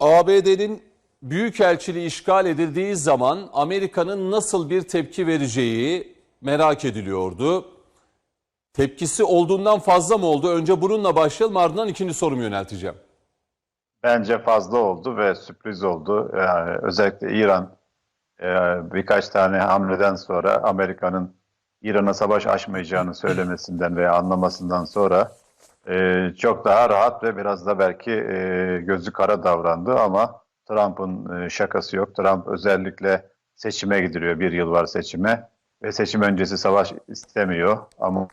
ABD'nin büyükelçiliği işgal edildiği zaman Amerika'nın nasıl bir tepki vereceği merak ediliyordu. Tepkisi olduğundan fazla mı oldu? Önce bununla başlayalım ardından ikinci sorumu yönelteceğim. Bence fazla oldu ve sürpriz oldu. Yani özellikle İran e, birkaç tane hamleden sonra Amerika'nın İran'a savaş açmayacağını söylemesinden veya anlamasından sonra e, çok daha rahat ve biraz da belki e, gözü kara davrandı ama Trump'ın e, şakası yok. Trump özellikle seçime gidiliyor. Bir yıl var seçime ve seçim öncesi savaş istemiyor ama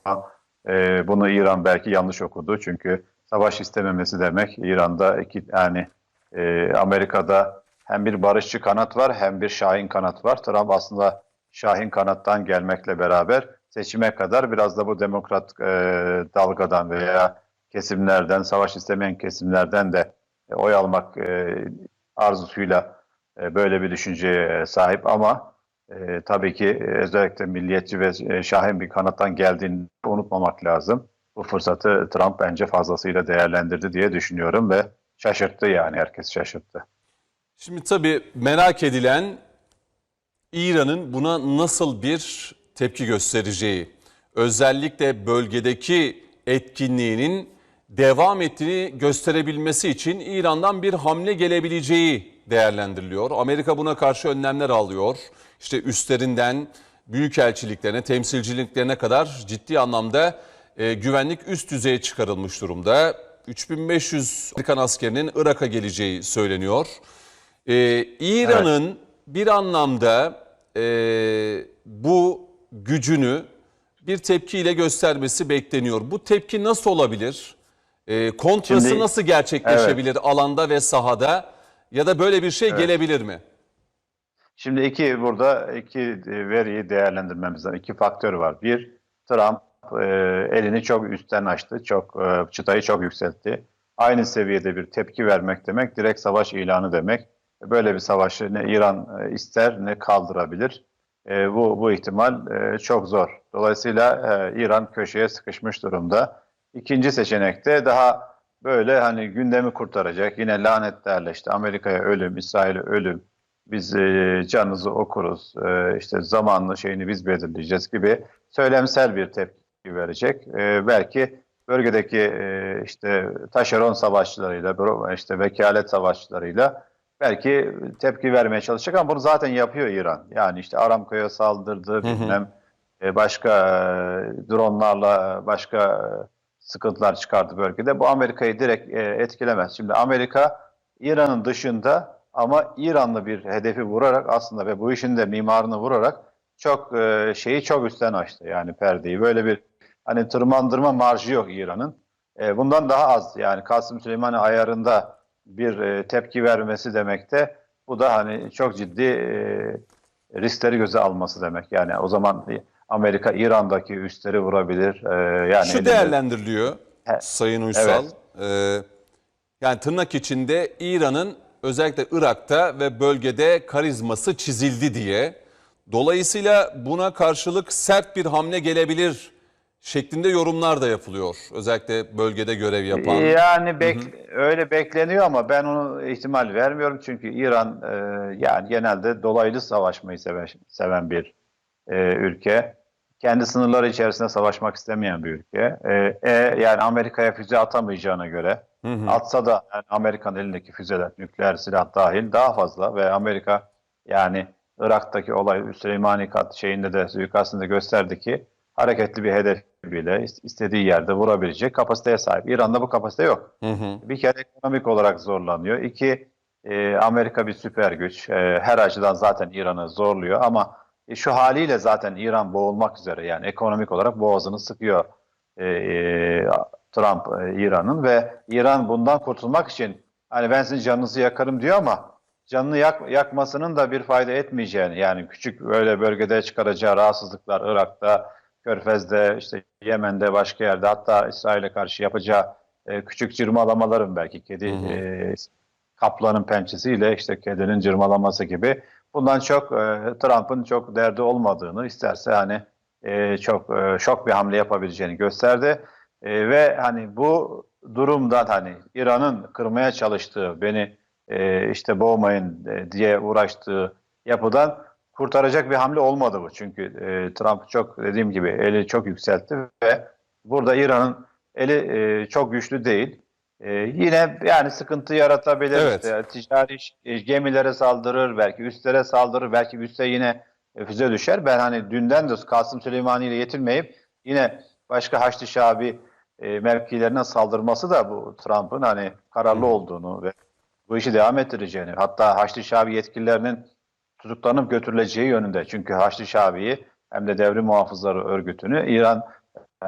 e, bunu İran belki yanlış okudu çünkü savaş istememesi demek İran'da iki yani e, Amerika'da hem bir barışçı kanat var hem bir şahin kanat var. Trump aslında şahin kanattan gelmekle beraber seçime kadar biraz da bu demokrat e, dalgadan veya kesimlerden, savaş istemeyen kesimlerden de e, oy almak e, arzusuyla e, böyle bir düşünceye sahip ama e, tabii ki özellikle milliyetçi ve şahin bir kanattan geldiğini unutmamak lazım. Bu fırsatı Trump bence fazlasıyla değerlendirdi diye düşünüyorum ve şaşırttı yani herkes şaşırttı. Şimdi tabii merak edilen İran'ın buna nasıl bir tepki göstereceği. Özellikle bölgedeki etkinliğinin devam ettiğini gösterebilmesi için İran'dan bir hamle gelebileceği değerlendiriliyor. Amerika buna karşı önlemler alıyor. İşte üstlerinden büyükelçiliklerine, temsilciliklerine kadar ciddi anlamda e, güvenlik üst düzeye çıkarılmış durumda. 3500 Amerikan askerinin Irak'a geleceği söyleniyor. Ee, İran'ın bir anlamda e, bu gücünü bir tepkiyle göstermesi bekleniyor. Bu tepki nasıl olabilir? E, kontrası Şimdi- nasıl gerçekleşebilir alanda ve sahada? Ya da böyle bir şey gelebilir mi? Şimdi iki burada iki e, veriyi değerlendirmemiz lazım. İki faktör var. Bir, Trump e, elini çok üstten açtı. Çok e, çıtayı çok yükseltti. Aynı seviyede bir tepki vermek demek direkt savaş ilanı demek. Böyle bir savaşı ne İran e, ister ne kaldırabilir. E, bu bu ihtimal e, çok zor. Dolayısıyla e, İran köşeye sıkışmış durumda. İkinci seçenekte daha böyle hani gündemi kurtaracak. Yine lanetlerle işte Amerika'ya ölüm, İsrail'e ölüm, biz e, canınızı okuruz, e, işte zamanlı şeyini biz belirleyeceğiz gibi söylemsel bir tepki verecek. E, belki bölgedeki e, işte taşeron savaşçılarıyla, işte vekalet savaşçılarıyla belki tepki vermeye çalışacak ama bunu zaten yapıyor İran. Yani işte Aramco'ya saldırdı, bilmem e, başka e, dronlarla başka sıkıntılar çıkardı bölgede. Bu Amerika'yı direkt e, etkilemez. Şimdi Amerika İran'ın dışında ama İranlı bir hedefi vurarak aslında ve bu işin de mimarını vurarak çok e, şeyi çok üstten açtı yani perdeyi. Böyle bir hani tırmandırma marjı yok İran'ın. E, bundan daha az yani Kasım Süleyman'ı ayarında bir e, tepki vermesi demek de bu da hani çok ciddi e, riskleri göze alması demek. Yani o zaman Amerika İran'daki üsleri vurabilir. E, yani Şu elinde- değerlendiriliyor He, Sayın Uysal. Ee, yani tırnak içinde İran'ın özellikle Irak'ta ve bölgede karizması çizildi diye. Dolayısıyla buna karşılık sert bir hamle gelebilir şeklinde yorumlar da yapılıyor. Özellikle bölgede görev yapan. Yani bek- öyle bekleniyor ama ben onu ihtimal vermiyorum çünkü İran e, yani genelde dolaylı savaşmayı seven, seven bir e, ülke. Kendi sınırları içerisinde savaşmak istemeyen bir ülke. E, e, yani Amerika'ya füze atamayacağına göre atsa da yani Amerikan elindeki füzeler, nükleer silah dahil daha fazla ve Amerika yani Irak'taki olay Süleymani kat şeyinde de suikastında gösterdi ki hareketli bir hedef bile ist- istediği yerde vurabilecek kapasiteye sahip. İran'da bu kapasite yok. Hı hı. Bir kere ekonomik olarak zorlanıyor. İki, e, Amerika bir süper güç. E, her açıdan zaten İran'ı zorluyor ama e, şu haliyle zaten İran boğulmak üzere yani ekonomik olarak boğazını sıkıyor e, e, Trump e, İran'ın ve İran bundan kurtulmak için hani ben sizin canınızı yakarım diyor ama canını yak, yakmasının da bir fayda etmeyeceğini yani küçük böyle bölgede çıkaracağı rahatsızlıklar Irak'ta, Körfez'de, işte Yemen'de, başka yerde hatta İsrail'e karşı yapacağı e, küçük cırmalamaların belki kedi e, kaplanın pençesiyle işte kedinin cırmalaması gibi bundan çok e, Trump'ın çok derdi olmadığını isterse hani e, çok e, şok bir hamle yapabileceğini gösterdi. E, ve hani bu durumdan hani İran'ın kırmaya çalıştığı beni e, işte boğmayın e, diye uğraştığı yapıdan kurtaracak bir hamle olmadı bu. Çünkü e, Trump çok dediğim gibi eli çok yükseltti ve burada İran'ın eli e, çok güçlü değil. E, yine yani sıkıntı yaratabilir. Evet. İşte, ticari e, gemilere saldırır, belki üstlere saldırır, belki üste yine e, füze düşer. Ben hani dünden de Kasım Süleymani ile yetinmeyip yine başka Haçlı Şabi e, mevkilerine saldırması da bu Trump'ın hani kararlı olduğunu ve bu işi devam ettireceğini hatta Haçlı Şabi yetkililerinin tutuklanıp götürüleceği yönünde. Çünkü Haçlı Şabi'yi hem de devrim muhafızları örgütünü İran e,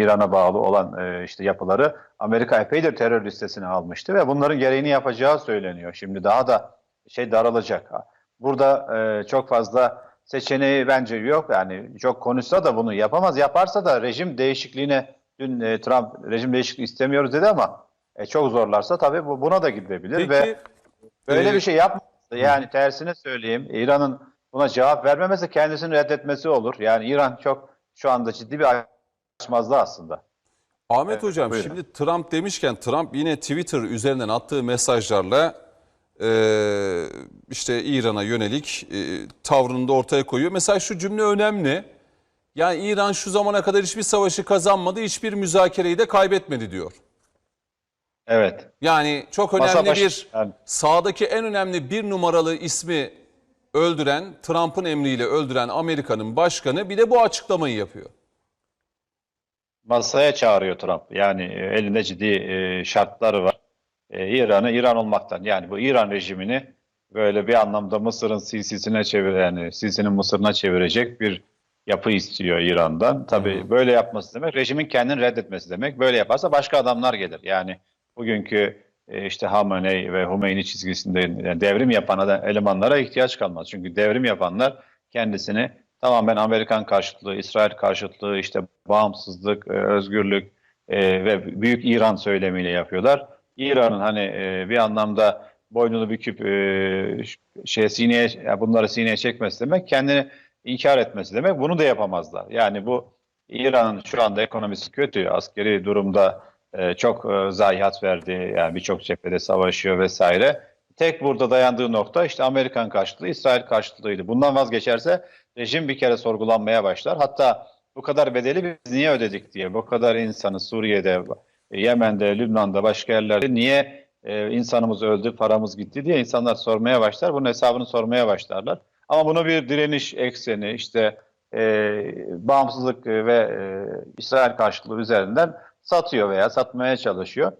İran'a bağlı olan e, işte yapıları Amerika epeydir terör listesine almıştı ve bunların gereğini yapacağı söyleniyor. Şimdi daha da şey daralacak. Burada e, çok fazla seçeneği bence yok. Yani çok konuşsa da bunu yapamaz. Yaparsa da rejim değişikliğine dün e, Trump rejim değişikliği istemiyoruz dedi ama e, çok zorlarsa tabii bu, buna da gidebilir Peki ve böyle e, bir şey yapmazsa yani tersine söyleyeyim İran'ın buna cevap vermemesi kendisini reddetmesi olur. Yani İran çok şu anda ciddi bir açmazdı aslında. Ahmet Evet, Hocam buyurun. şimdi Trump demişken Trump yine Twitter üzerinden attığı mesajlarla e, işte İran'a yönelik e, tavrını da ortaya koyuyor. Mesela şu cümle önemli. Yani İran şu zamana kadar hiçbir savaşı kazanmadı, hiçbir müzakereyi de kaybetmedi diyor. Evet. Yani çok önemli başı- bir yani- sağdaki en önemli bir numaralı ismi öldüren, Trump'ın emriyle öldüren Amerika'nın başkanı bir de bu açıklamayı yapıyor. masaya çağırıyor Trump. Yani e, elinde ciddi e, şartları var. E, İran'ı İran olmaktan yani bu İran rejimini böyle bir anlamda Mısır'ın Sisi'sine çevir yani Sisi'nin Mısır'ına çevirecek bir yapı istiyor İran'dan. Tabii böyle yapması demek rejimin kendini reddetmesi demek. Böyle yaparsa başka adamlar gelir. Yani bugünkü işte Hamenei ve Hümeyni çizgisinde yani devrim yapan elemanlara ihtiyaç kalmaz. Çünkü devrim yapanlar kendisini tamamen Amerikan karşıtlığı, İsrail karşıtlığı, işte bağımsızlık, e, özgürlük e, ve büyük İran söylemiyle yapıyorlar. İran'ın hani e, bir anlamda boynunu büküp e, şey sineye bunları sineye çekmesi demek kendini inkar etmesi demek. Bunu da yapamazlar. Yani bu İran'ın şu anda ekonomisi kötü, askeri durumda e, çok e, zayiat verdi. Yani birçok cephede savaşıyor vesaire. Tek burada dayandığı nokta işte Amerikan karşıtlığı, İsrail karşıtlığıydı. Bundan vazgeçerse rejim bir kere sorgulanmaya başlar. Hatta bu kadar bedeli biz niye ödedik diye, bu kadar insanı Suriye'de, Yemen'de, Lübnan'da, başka yerlerde niye e, insanımız öldü, paramız gitti diye insanlar sormaya başlar. Bunun hesabını sormaya başlarlar. Ama bunu bir direniş ekseni, işte e, bağımsızlık ve e, İsrail karşıtlığı üzerinden satıyor veya satmaya çalışıyor.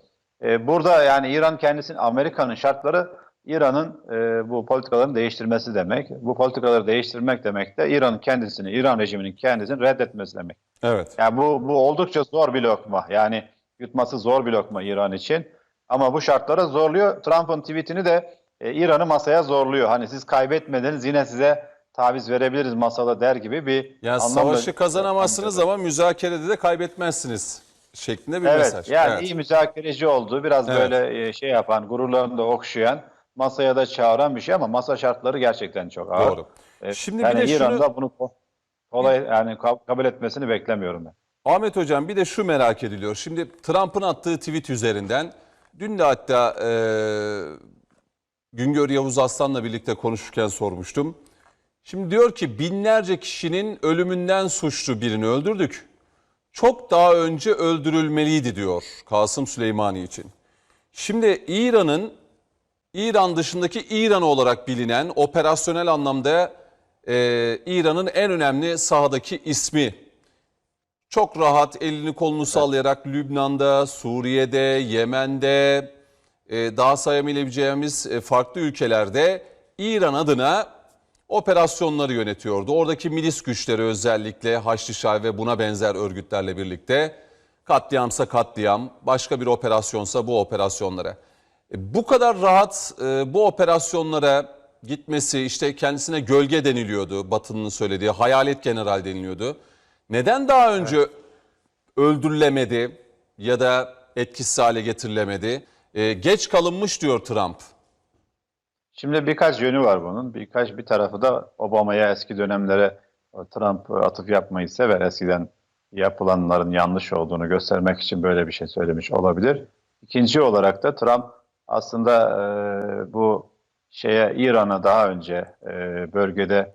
E, burada yani İran kendisinin Amerika'nın şartları İran'ın e, bu politikalarını değiştirmesi demek. Bu politikaları değiştirmek demek de İran'ın kendisini, İran rejiminin kendisini reddetmesi demek. Evet. Yani bu, bu oldukça zor bir lokma. Yani yutması zor bir lokma İran için. Ama bu şartlara zorluyor. Trump'ın tweetini de e, İran'ı masaya zorluyor. Hani siz kaybetmediniz yine size taviz verebiliriz masada der gibi bir Yani anlamda- savaşı kazanamazsınız ama müzakerede de kaybetmezsiniz şeklinde bir Evet mesaj. yani Evet. iyi müzakereci olduğu biraz Evet. böyle e, şey yapan gururlarını da okşayan masaya da çağıran bir şey ama masa şartları gerçekten çok ağır. Doğru. E, Şimdi yani bir de şunu- İran'da bunu ko- kolay yani ka- kabul etmesini beklemiyorum ben. Ahmet Hocam bir de şu merak ediliyor. Şimdi Trump'ın attığı tweet üzerinden dün de hatta e, Güngör Yavuz Aslan'la birlikte konuşurken sormuştum. Şimdi diyor ki binlerce kişinin ölümünden suçlu birini öldürdük. Çok daha önce öldürülmeliydi diyor Kasım Süleymani için. Şimdi İran'ın İran dışındaki İran olarak bilinen operasyonel anlamda e, İran'ın en önemli sahadaki ismi çok rahat elini kolunu sallayarak Lübnan'da, Suriye'de, Yemen'de, e, daha sayamayabileceğimiz e, farklı ülkelerde İran adına operasyonları yönetiyordu. Oradaki milis güçleri özellikle Haçlı Şabi ve buna benzer örgütlerle birlikte katliamsa katliam, başka bir operasyonsa bu operasyonlara. E, Bu kadar rahat e, bu operasyonlara gitmesi işte kendisine gölge deniliyordu Batı'nın söylediği hayalet general deniliyordu. Neden daha önce öldürülemedi ya da etkisiz hale getirilemedi? E, geç kalınmış diyor Trump. Şimdi birkaç yönü var bunun. Birkaç bir tarafı da Obama'ya eski dönemlere o Trump atıf yapmayı sever. Eskiden yapılanların yanlış olduğunu göstermek için böyle bir şey söylemiş olabilir. İkinci olarak da Trump aslında e, bu şeye İran'a daha önce e, bölgede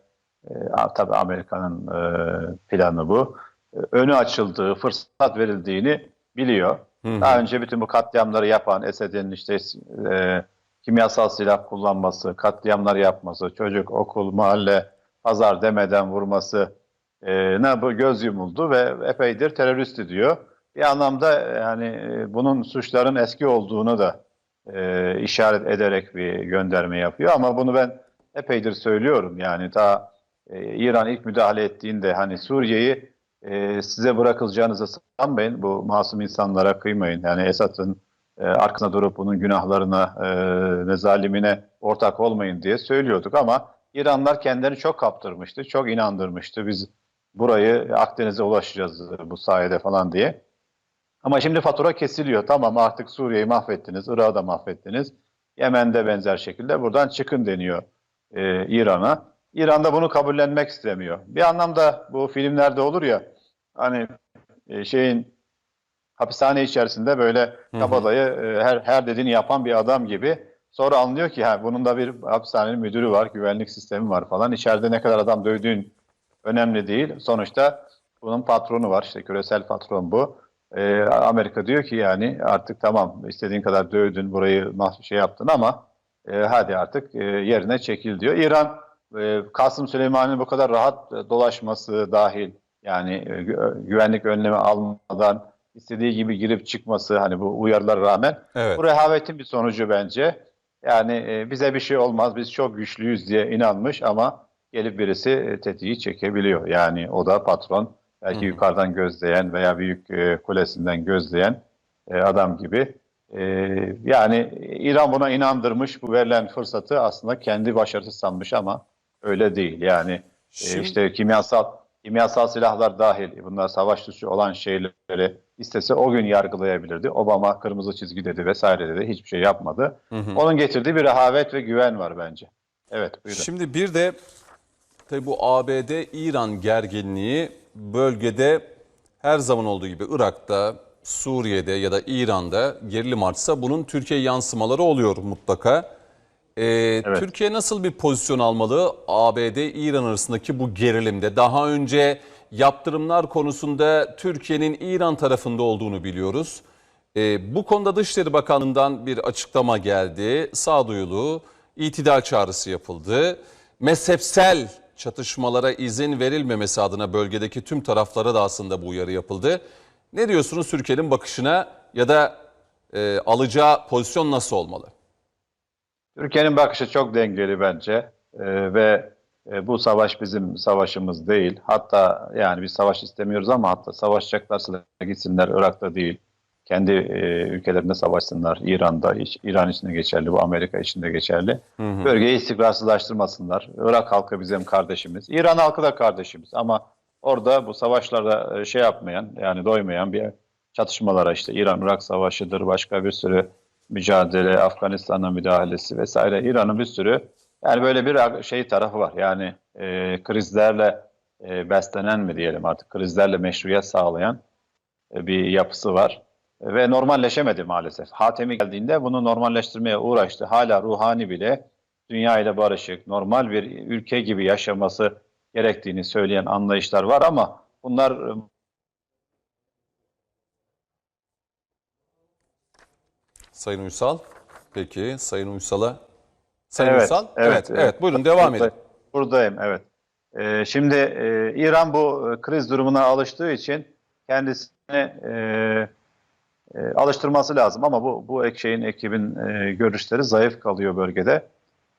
e, tabii Amerika'nın e, planı bu. E, önü açıldığı, fırsat verildiğini biliyor. Daha önce bütün bu katliamları yapan Esed'in işte e, kimyasal silah kullanması, katliamlar yapması, çocuk, okul, mahalle, pazar demeden vurması e, ne bu göz yumuldu ve epeydir teröristi diyor. Bir anlamda e, yani e, bunun suçların eski olduğunu da e, işaret ederek bir gönderme yapıyor. Ama bunu ben epeydir söylüyorum. Yani ta e, İran ilk müdahale ettiğinde hani Suriye'yi e, size bırakılacağınızı sanmayın. Bu masum insanlara kıymayın. Yani Esad'ın e, arkasında durup bunun günahlarına e, ve zalimine ortak olmayın diye söylüyorduk ama İranlar kendilerini çok kaptırmıştı, çok inandırmıştı. Biz burayı Akdeniz'e ulaşacağız bu sayede falan diye. Ama şimdi fatura kesiliyor. Tamam artık Suriye'yi mahvettiniz, Irak'ı da mahvettiniz. Yemen'de benzer şekilde buradan çıkın deniyor e, İran'a. İran da bunu kabullenmek istemiyor. Bir anlamda bu filmlerde olur ya hani e, şeyin hapishane içerisinde böyle kabadayı e, her her dediğini yapan bir adam gibi. Sonra anlıyor ki ha, bunun da bir hapishanenin müdürü var, güvenlik sistemi var falan. İçeride ne kadar adam dövdüğün önemli değil. Sonuçta bunun patronu var. işte küresel patron bu. E, Amerika diyor ki yani artık tamam istediğin kadar dövdün, burayı şey yaptın ama e, hadi artık e, yerine çekil diyor. İran e, Kasım Süleyman'ın bu kadar rahat e, dolaşması dahil yani e, gü- güvenlik önlemi almadan istediği gibi girip çıkması hani bu uyarılara rağmen Evet. bu rehavetin bir sonucu bence. Yani e, bize bir şey olmaz biz çok güçlüyüz diye inanmış ama gelip birisi e, tetiği çekebiliyor. Yani o da patron belki yukarıdan gözleyen veya büyük e, kulesinden gözleyen e, adam gibi. E, yani İran buna inandırmış bu verilen fırsatı aslında kendi başarısı sanmış ama öyle değil. Yani e, Şimdi- işte kimyasal kimyasal silahlar dahil bunlar savaş suçu olan şeyleri istese o gün yargılayabilirdi. Obama kırmızı çizgi dedi vesaire dedi. Hiçbir şey yapmadı. Onun getirdiği bir rehavet ve güven var bence. Evet buyurun. Şimdi bir de tabii bu ABD-İran gerginliği bölgede her zaman olduğu gibi Irak'ta, Suriye'de ya da İran'da gerilim artsa bunun Türkiye yansımaları oluyor mutlaka. Ee, Türkiye nasıl bir pozisyon almalı ABD-İran arasındaki bu gerilimde? Daha önce yaptırımlar konusunda Türkiye'nin İran tarafında olduğunu biliyoruz. Ee, bu konuda Dışişleri Bakanlığı'ndan bir açıklama geldi. Sağduyulu, itidal çağrısı yapıldı. Mezhepsel çatışmalara izin verilmemesi adına bölgedeki tüm taraflara da aslında bu uyarı yapıldı. Ne diyorsunuz Türkiye'nin bakışına ya da e, alacağı pozisyon nasıl olmalı? Türkiye'nin bakışı çok dengeli bence Ee, ve e, bu savaş bizim savaşımız değil. Hatta yani biz savaş istemiyoruz ama hatta savaşacaklarsa gitsinler Irak'ta değil. Kendi e, ülkelerinde savaşsınlar. İran'da, iç- İran için de geçerli, bu Amerika için de geçerli. Bölgeyi istikrarsızlaştırmasınlar. Irak halkı bizim kardeşimiz. İran halkı da kardeşimiz ama orada bu savaşlarda e, şey yapmayan yani doymayan bir çatışmalara işte İran-Irak savaşıdır, başka bir sürü mücadele, Afganistan'a müdahalesi vesaire. İran'ın bir sürü yani böyle bir şey tarafı var. Yani e, krizlerle e, beslenen mi diyelim artık krizlerle meşruiyet sağlayan e, bir yapısı var. E, Ve normalleşemedi maalesef. Hatemi geldiğinde bunu normalleştirmeye uğraştı. Hala ruhani bile dünya ile barışık, normal bir ülke gibi yaşaması gerektiğini söyleyen anlayışlar var ama bunlar e, Sayın Uysal. Peki Sayın Uysal'a. Sayın Evet, Uysal. evet, evet, evet. buyurun devam Burada- edin. Buradayım, evet. Ee, şimdi e, İran bu e, kriz durumuna alıştığı için kendisini e, e, alıştırması lazım ama bu bu şeyin ekibin e, görüşleri zayıf kalıyor bölgede.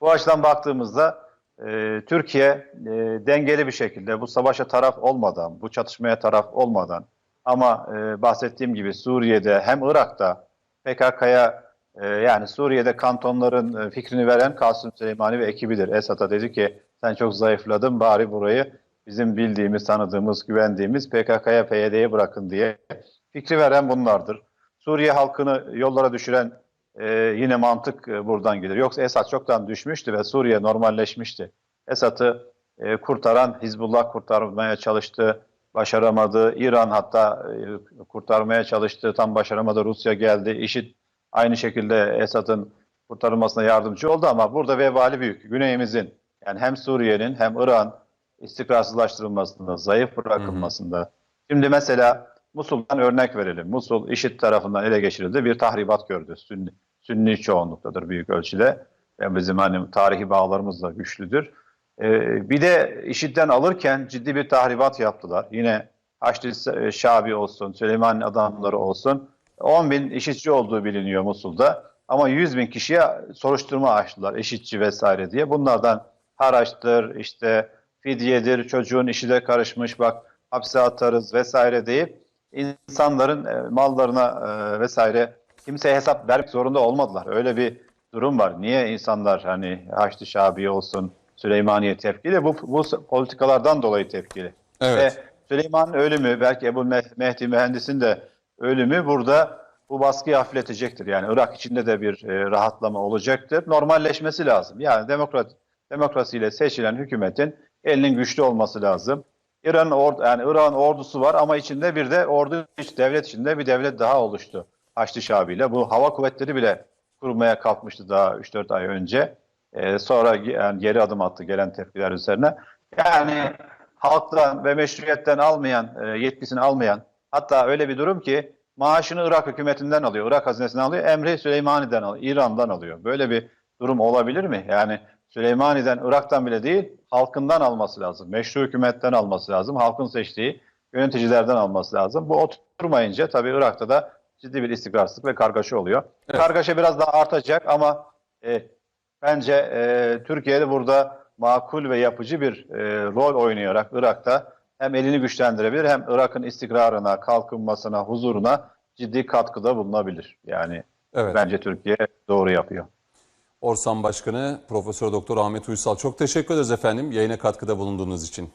Bu açıdan baktığımızda e, Türkiye e, dengeli bir şekilde bu savaşa taraf olmadan, bu çatışmaya taraf olmadan ama e, bahsettiğim gibi Suriye'de hem Irak'ta PKK'ya e, yani Suriye'de kantonların e, fikrini veren Kasım Süleymani ve ekibidir. Esad'a dedi ki sen çok zayıfladın bari burayı bizim bildiğimiz, tanıdığımız, güvendiğimiz PKK'ya, PYD'ye bırakın diye fikri veren bunlardır. Suriye halkını yollara düşüren e, yine mantık e, buradan gelir. Yoksa Esad çoktan düşmüştü ve Suriye normalleşmişti. Esad'ı e, kurtaran Hizbullah kurtarmaya çalıştı, başaramadı. İran hatta e, kurtarmaya çalıştı, tam başaramadı. Rusya geldi. IŞİD aynı şekilde Esad'ın kurtarılmasına yardımcı oldu ama burada vebali büyük. Güneyimizin yani hem Suriye'nin hem İran istikrarsızlaştırılmasında, zayıf bırakılmasında. Şimdi mesela Musul'dan örnek verelim. Musul IŞİD tarafından ele geçirildi. Bir tahribat gördü. Sünni, Sünni çoğunluktadır büyük ölçüde. Yani bizim hani tarihi bağlarımız da güçlüdür. Ee, bir de IŞİD'den alırken ciddi bir tahribat yaptılar. Yine Haçlı Şabi olsun, Süleyman adamları olsun. 10 bin IŞİD'ci olduğu biliniyor Musul'da. Ama 100 bin kişiye soruşturma açtılar IŞİD'ci vesaire diye. Bunlardan haraçtır, işte fidyedir, çocuğun işi de karışmış bak hapse atarız vesaire deyip insanların e, mallarına e, vesaire kimseye hesap vermek zorunda olmadılar. Öyle bir durum var. Niye insanlar hani Haçlı Şabi olsun, Süleymaniye tepkili? Bu, bu politikalardan dolayı tepkili. Evet. Ve Süleyman'ın ölümü, belki Ebu Meh- Mehdi Mühendis'in de ölümü burada bu baskıyı hafifletecektir. Yani Irak içinde de bir e, rahatlama olacaktır. Normalleşmesi lazım. Yani demokrat demokrasiyle seçilen hükümetin elinin güçlü olması lazım. İran'ın or yani Irak'ın ordusu var ama içinde bir de ordu iç devlet içinde bir devlet daha oluştu. Haçlı Şabi ile. Bu hava kuvvetleri bile kurmaya kalkmıştı daha 3-4 ay önce. Ee, sonra yani geri adım attı gelen tepkiler üzerine. Yani halktan ve meşruiyetten almayan, e, yetkisini almayan hatta öyle bir durum ki maaşını Irak hükümetinden alıyor, Irak hazinesinden alıyor, emri Süleymani'den alıyor, İran'dan alıyor. Böyle bir durum olabilir mi? Yani Süleymani'den, Irak'tan bile değil, halkından alması lazım. Meşru hükümetten alması lazım. Halkın seçtiği yöneticilerden alması lazım. Bu oturmayınca tabii Irak'ta da ciddi bir istikrarsızlık ve kargaşa oluyor. Evet. Kargaşa biraz daha artacak ama e, bence e, Türkiye'de burada makul ve yapıcı bir e, rol oynayarak Irak'ta hem elini güçlendirebilir hem Irak'ın istikrarına, kalkınmasına, huzuruna ciddi katkıda bulunabilir. Yani Evet. bence Türkiye doğru yapıyor. Orsan Başkanı Profesör Doktor Ahmet Uysal çok teşekkür ederiz efendim yayına katkıda bulunduğunuz için.